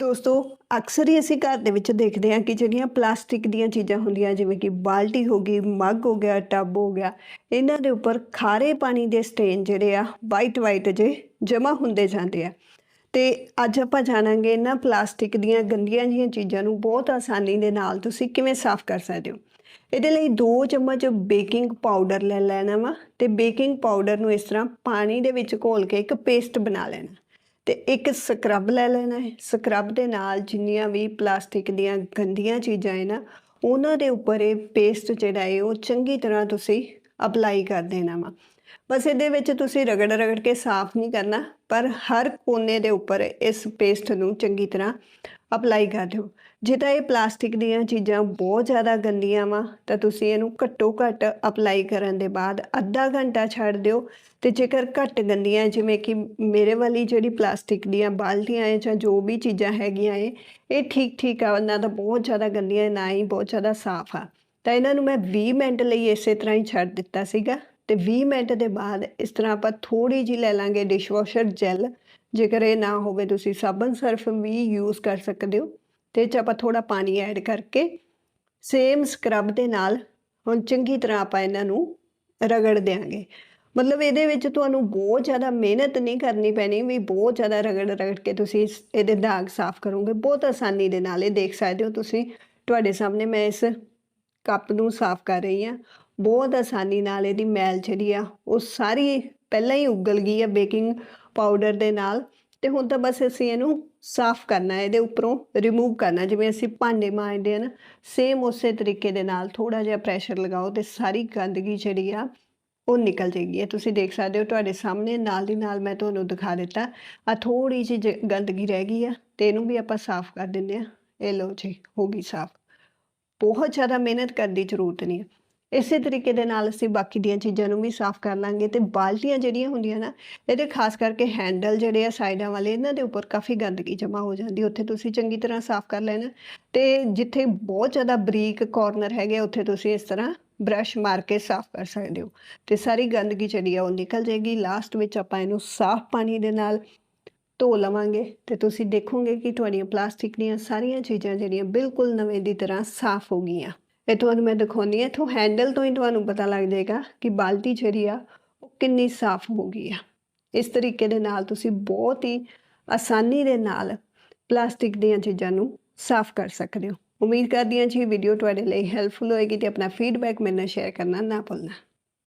ਦੋਸਤੋ, ਅਕਸਰ ਹੀ ਅਸੀਂ ਘਰ ਦੇ ਵਿੱਚ ਦੇਖਦੇ ਹਾਂ ਕਿ ਜਿਹੜੀਆਂ ਪਲਾਸਟਿਕ ਦੀਆਂ ਚੀਜ਼ਾਂ ਹੁੰਦੀਆਂ, ਜਿਵੇਂ ਕਿ ਬਾਲਟੀ ਹੋ ਗਈ, ਮੱਗ ਹੋ ਗਿਆ, ਟੱਬ ਹੋ ਗਿਆ, ਇਹਨਾਂ ਦੇ ਉੱਪਰ ਖਾਰੇ ਪਾਣੀ ਦੇ ਸਟੇਨ ਜਿਹੜੇ ਆ ਵਾਈਟ ਵਾਈਟ ਜੇ ਜਮਾ ਹੁੰਦੇ ਜਾਂਦੇ ਆ। ਤੇ ਅੱਜ ਆਪਾਂ ਜਾਣਾਂਗੇ ਇਹਨਾਂ ਪਲਾਸਟਿਕ ਦੀਆਂ ਗੰਦੀਆਂ ਜੀਆਂ ਚੀਜ਼ਾਂ ਨੂੰ ਬਹੁਤ ਆਸਾਨੀ ਦੇ ਨਾਲ ਤੁਸੀਂ ਕਿਵੇਂ ਸਾਫ਼ ਕਰ ਸਕਦੇ ਹੋ। ਇਹਦੇ ਲਈ 2 ਚਮਚ ਬੇਕਿੰਗ ਪਾਊਡਰ ਲੈ ਲੈਣਾ ਵਾ ਤੇ ਬੇਕਿੰਗ ਪਾਊਡਰ ਨੂੰ ਇਸ ਤਰ੍ਹਾਂ ਪਾਣੀ ਦੇ ਵਿੱਚ ਘੋਲ ਕੇ ਇੱਕ ਪੇਸਟ ਬਣਾ ਲੈਣਾ। ਤੇ ਇੱਕ ਸਕਰਬ ਲੈ ਲੈਣਾ ਹੈ। ਸਕਰਬ ਦੇ ਨਾਲ ਜਿੰਨੀਆਂ ਵੀ ਪਲਾਸਟਿਕ ਦੀਆਂ ਗੰਦੀਆਂ ਚੀਜ਼ਾਂ ਹੈ ਨਾ, ਉਹਨਾਂ ਦੇ ਉੱਪਰ ਇਹ ਪੇਸਟ ਜਿਹੜਾ ਹੈ, ਉਹ ਚੰਗੀ ਤਰ੍ਹਾਂ ਤੁਸੀਂ ਅਪਲਾਈ ਕਰ ਦੇਣਾ ਵਾ। ਬਸ ਇਹਦੇ ਵਿੱਚ ਤੁਸੀਂ ਰਗੜ ਰਗੜ ਕੇ ਸਾਫ਼ ਨਹੀਂ ਕਰਨਾ, ਪਰ ਹਰ ਕੋਨੇ ਦੇ ਉੱਪਰ ਇਸ ਪੇਸਟ ਨੂੰ ਚੰਗੀ ਤਰ੍ਹਾਂ ਅਪਲਾਈ ਕਰ ਦਿਓ। ਜੇ ਤਾਂ ਇਹ ਪਲਾਸਟਿਕ ਦੀਆਂ ਚੀਜ਼ਾਂ ਬਹੁਤ ਜ਼ਿਆਦਾ ਗੰਦੀਆਂ ਵਾ, ਤਾਂ ਤੁਸੀਂ ਇਹਨੂੰ ਘੱਟੋ ਘੱਟ ਅਪਲਾਈ ਕਰਨ ਦੇ ਬਾਅਦ ਅੱਧਾ ਘੰਟਾ ਛੱਡ ਦਿਓ। ਤੇ ਜੇਕਰ ਘੱਟ ਗੰਦੀਆਂ, ਜਿਵੇਂ ਕਿ ਮੇਰੇ ਵਾਲੀ ਜਿਹੜੀ ਪਲਾਸਟਿਕ ਦੀਆਂ ਬਾਲਟੀਆਂ ਹੈ ਜਾਂ ਜੋ ਵੀ ਚੀਜ਼ਾਂ ਹੈਗੀਆਂ ਏ ਇਹ ਠੀਕ ਠੀਕ ਆ, ਉਹਨਾਂ ਦਾ ਬਹੁਤ ਜ਼ਿਆਦਾ ਗੰਦੀਆਂ, ਨਾ ਹੀ ਬਹੁਤ ਜ਼ਿਆਦਾ ਸਾਫ਼ ਆ। ਤਾਂ ਇਹਨਾਂ ਨੂੰ ਮੈਂ 20 ਮਿੰਟ ਲਈ ਇਸੇ ਤਰ੍ਹਾਂ ਹੀ ਛੱਡ ਦਿੱਤਾ ਸੀਗਾ ਤੇ 20 ਮਿੰਟ ਦੇ ਬਾਅਦ ਇਸ ਤਰ੍ਹਾਂ ਆਪਾਂ ਥੋੜੀ ਜਿਹੀ ਲੈ ਲਾਂਗੇ ਡਿਸ਼ਵਾਸ਼ਰ ਜੈਲ ਜੇਕਰ ਇਹ ਨਾ ਹੋਵੇ ਤੁਸੀਂ ਸਾਬਣ ਸਰਫ ਵੀ ਯੂਜ਼ ਕਰ ਸਕਦੇ ਹੋ, ਤੇ 'ਚ ਆਪਾਂ ਥੋੜਾ ਪਾਣੀ ਐਡ ਕਰਕੇ ਸੇਮ ਸਕਰਬ ਦੇ ਨਾਲ ਹੁਣ ਚੰਗੀ ਤਰ੍ਹਾਂ ਆਪਾਂ ਇਹਨਾਂ ਨੂੰ ਰਗੜ ਦੇਾਂਗੇ ਮਤਲਬ ਇਹਦੇ ਵਿੱਚ ਤੁਹਾਨੂੰ ਬਹੁਤ ਜ਼ਿਆਦਾ ਮਿਹਨਤ ਨਹੀਂ ਕਰਨੀ ਪੈਣੀ, ਵੀ ਬਹੁਤ ਜ਼ਿਆਦਾ ਰਗੜ ਰਗੜ ਕੇ ਤੁਸੀਂ ਇਸ- ਇਹਦੇ ਦਾਗ ਸਾਫ਼ ਕਰੋਗੇ। ਬਹੁਤ ਆਸਾਨੀ ਦੇ ਨਾਲ ਇਹ ਦੇਖ ਸਕਦੇ ਹੋ ਤੁਸੀਂ। ਤੁਹਾਡੇ ਸਾਹਮਣੇ ਮੈਂ ਇਸ ਕੱਪ ਨੂੰ ਸਾਫ਼ ਕਰ ਰਹੀ ਹਾਂ। ਬਹੁਤ ਆਸਾਨੀ ਨਾਲ ਇਹਦੀ ਮੈਲ ਜਿਹੜੀ ਆ, ਉਹ ਸਾਰੀ ਪਹਿਲਾਂ ਹੀ ਉਗਲ ਗਈ ਆ ਬੇਕਿੰਗ ਪਾਊਡਰ ਦੇ ਨਾਲ। ਤੇ ਹੁਣ ਤਾਂ ਬਸ ਅਸੀਂ ਇਹਨੂੰ ਸਾਫ਼ ਕਰਨਾ ਹੈ, ਇਹਦੇ ਉੱਪਰੋਂ ਰਿਮੂਵ ਕਰਨਾ, ਜਿਵੇਂ ਅਸੀਂ ਭਾਂਡੇ ਮਾਂਜਦੇ ਆ ਨਾ ਸੇਮ ਉਸੇ ਤਰੀਕੇ ਦੇ ਨਾਲ ਥੋੜਾ ਜਿਹਾ ਪ੍ਰੈਸ਼ਰ ਲਗਾਓ ਤੇ ਸਾਰੀ ਗੰਦਗੀ ਜਿਹੜੀ ਆ, ਉਹ ਨਿਕਲ ਜਾਏਗੀ। ਇਹ ਤੁਸੀਂ ਦੇਖ ਸਕਦੇ ਹੋ ਤੁਹਾਡੇ ਸਾਹਮਣੇ, ਨਾਲ ਦੀ ਨਾਲ ਮੈਂ ਤੁਹਾਨੂੰ ਦਿਖਾ ਦਿੱਤਾ। ਆ ਥੋੜੀ ਜਿਹੀ ਜ- ਗੰਦਗੀ ਰਹਿ ਗਈ ਆ, ਤੇ ਇਹਨੂੰ ਵੀ ਆਪਾਂ ਸਾਫ਼ ਕਰ ਦਿੰਦੇ ਆ ਇਹ ਲਓ ਜੀ, ਹੋ ਗਈ ਸਾਫ਼। ਬਹੁਤ ਜ਼ਿਆਦਾ ਮਿਹਨਤ ਕਰਨ ਦੀ ਜ਼ਰੂਰਤ ਨਹੀਂ ਹੈ। ਇਸੇ ਤਰੀਕੇ ਦੇ ਨਾਲ ਅਸੀਂ ਬਾਕੀ ਦੀਆਂ ਚੀਜ਼ਾਂ ਨੂੰ ਵੀ ਸਾਫ਼ ਕਰ ਲਾਂਗੇ ਤੇ ਬਾਲਟੀਆਂ ਜਿਹੜੀਆਂ ਹੁੰਦੀਆਂ ਨਾ, ਇਹਦੇ ਖਾਸ ਕਰਕੇ ਹੈਂਡਲ ਜਿਹੜੇ ਆ ਸਾਈਡਾਂ ਵਾਲੇ, ਇਹਨਾਂ ਦੇ ਉੱਪਰ ਕਾਫੀ ਗੰਦਗੀ ਜਮਾ ਹੋ ਜਾਂਦੀ ਉੱਥੇ ਤੁਸੀਂ ਚੰਗੀ ਤਰ੍ਹਾਂ ਸਾਫ਼ ਕਰ ਲੈਣਾ ਤੇ ਜਿੱਥੇ ਬਹੁਤ ਜ਼ਿਆਦਾ ਬਰੀਕ ਕਾਰਨਰ ਹੈਗੇ ਉੱਥੇ ਤੁਸੀਂ ਇਸ ਤਰ੍ਹਾਂ ਬ੍ਰਸ਼ ਮਾਰ ਕੇ ਸਾਫ਼ ਕਰ ਸਕਦੇ ਹੋ। ਤੇ ਸਾਰੀ ਗੰਦਗੀ ਜਿਹੜੀ ਆ ਉਹ ਨਿਕਲ ਜਾਏਗੀ। ਲਾਸਟ ਵਿੱਚ ਆਪਾਂ ਇਹਨੂੰ ਸਾਫ਼ ਪਾਣੀ ਦੇ ਨਾਲ ਧੋ ਲਵਾਂਗੇ ਤੇ ਤੁਸੀਂ ਦੇਖੋਗੇ ਕਿ ਤੁਹਾਡੀਆਂ ਪਲਾਸਟਿਕ ਦੀਆਂ ਸਾਰੀਆਂ ਚੀਜ਼ਾਂ ਜਿਹੜੀਆਂ ਬਿਲਕੁਲ ਨਵੇਂ ਦੀ ਤਰ੍ਹਾਂ ਸਾਫ਼ ਹੋ ਗਈਆਂ। ਇਹ ਤੁਹਾਨੂੰ ਮੈਂ ਦਿਖਾਉਂਦੀ ਹਾਂ, ਇੱਥੋਂ ਹੈਂਡਲ ਤੋਂ ਹੀ ਤੁਹਾਨੂੰ ਪਤਾ ਲੱਗ ਜਾਏਗਾ ਕਿ ਬਾਲਟੀ ਜਿਹੜੀ ਆ, ਉਹ ਕਿੰਨੀ ਸਾਫ਼ ਹੋ ਗਈ ਆ। ਇਸ ਤਰੀਕੇ ਦੇ ਨਾਲ ਤੁਸੀਂ ਬਹੁਤ ਹੀ ਆਸਾਨੀ ਦੇ ਨਾਲ ਪਲਾਸਟਿਕ ਦੀਆਂ ਚੀਜ਼ਾਂ ਨੂੰ ਸਾਫ਼ ਕਰ ਸਕਦੇ ਹੋ। ਉਮੀਦ ਕਰਦੀ ਹਾਂ ਜੀ ਵੀਡੀਓ ਤੁਹਾਡੇ ਲਈ ਹੈਲਪਫੁਲ ਹੋਏਗੀ ਤੇ ਆਪਣਾ ਫੀਡਬੈਕ ਮੇਰੇ ਨਾਲ ਸ਼ੇਅਰ ਕਰਨਾ ਨਾ ਭੁੱਲਣਾ।